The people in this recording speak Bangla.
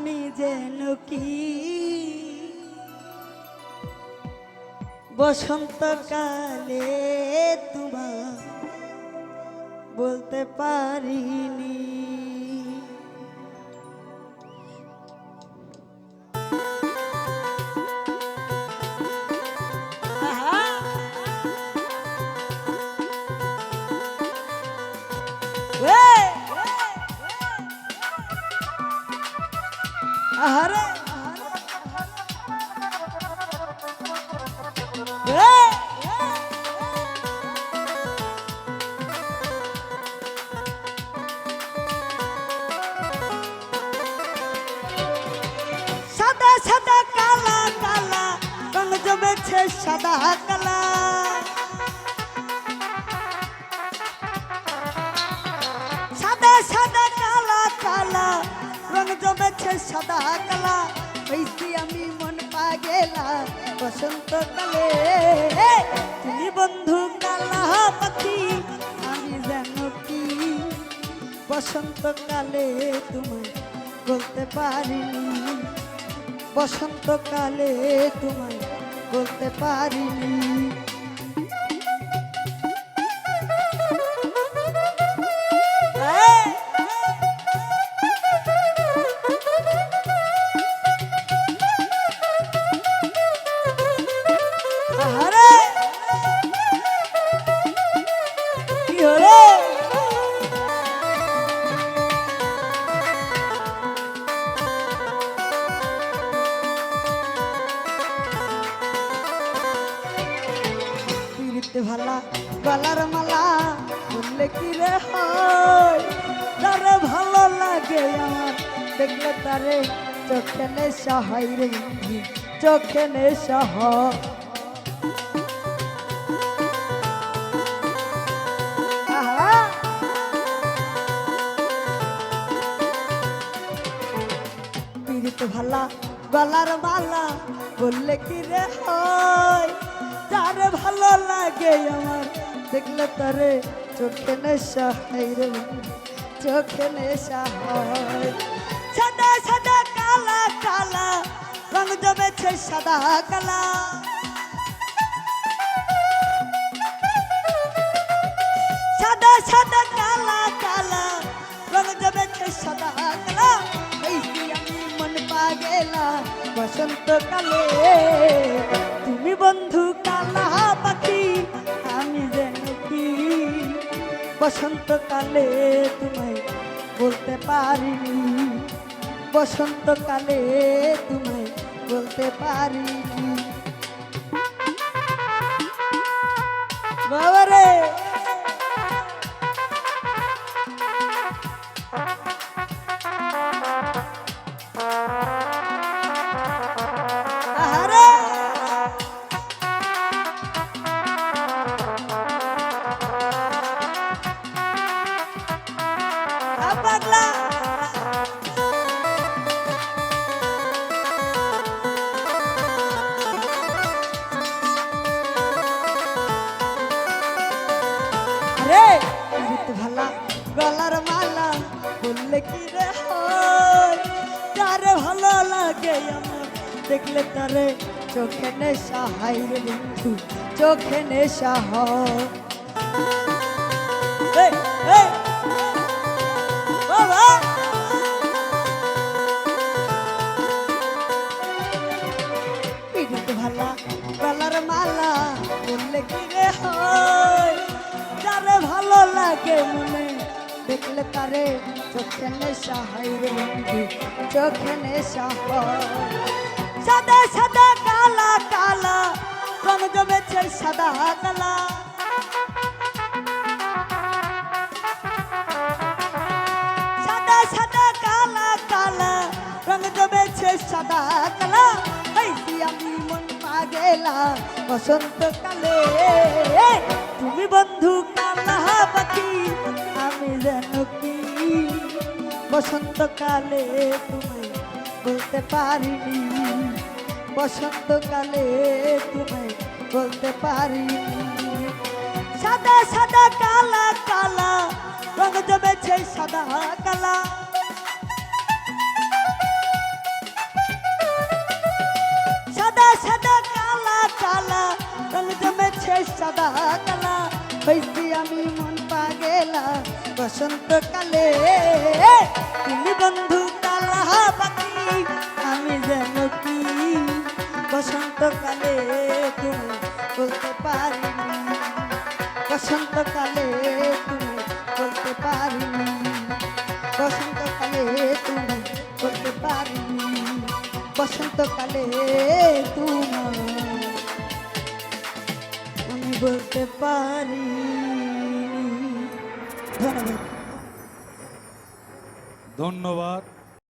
আমি যেন কি? বসন্তকালে তোমার বলতে পারিনি। আহারে! সাদা সাদা কালা কালা রং জমেছে সাদা কালা সাদা কালা, হইছি আমি মন পাগেলা, বসন্তকালে। তুমি বন্ধু কালা পাখি আমি যেন কি? বসন্তকালে তোমায় বলতে পারিনি, বসন্তকালে তোমায় বলতে পারিনি। ভালা গলার মালা বললে কি রে হয় তারে ভালো লাগে আমার দেখলে তারে চোখে নেশা রে চোখে নেশা হয় ভালা গলার মালা বললে কি রে হয় যারে ভালো লাগে আমার। দেখলে তারে চোখে নেশা হয় রে চোখে নেশা হয়। সাদা সাদা, কালা কালা, রং জমেছে সাদা, কালা। সাদা সাদা, কালা কালা, রং জমেছে সাদা, কালা। হইছি আমি মন পাগেলা বসন্তকালে তুমি বন্ধু বসন্তকালে তোমায় বলতে পারিনি। বসন্তকালে তোমায় বলতে পারিনি। বাবারে ভালা, গলার মালা বললে কি রে যারে ভালো লাগে আমার? দেখলে তারে চোখে নেশা হাই রে বন্ধু, চোখে নেশা হয়। মনে দেখলে তারে চোখে নেশা হয় রে চোখে নেশা সাদা সাদা কালা কালা রং জমেছে সাদা কালা। আমি মন তুমি বন্ধু বসন্তকালে তোমায় বলতে পারিনি। বসন্তকালে তোমায় বলতে পারিনি। সাদা সাদা, কালা কালা, রঙ জমেছে সাদা, কালা। সাদা সাদা, কালা কালা, রঙ জমেছে সাদা, কালা। বেশি আমি মন পা গেলা বসন্তকালে বন্ধু কালা আমি যেন কি বসন্তকালে তুমি বলতে পারিনি, বসন্তকালে তুমি বলতে পারিনি, বসন্তকালে তুমি বলতে পারিনি, বসন্তকালে তোমার আমি বলতে পারি ধন্যবাদ। ধন্যবাদ।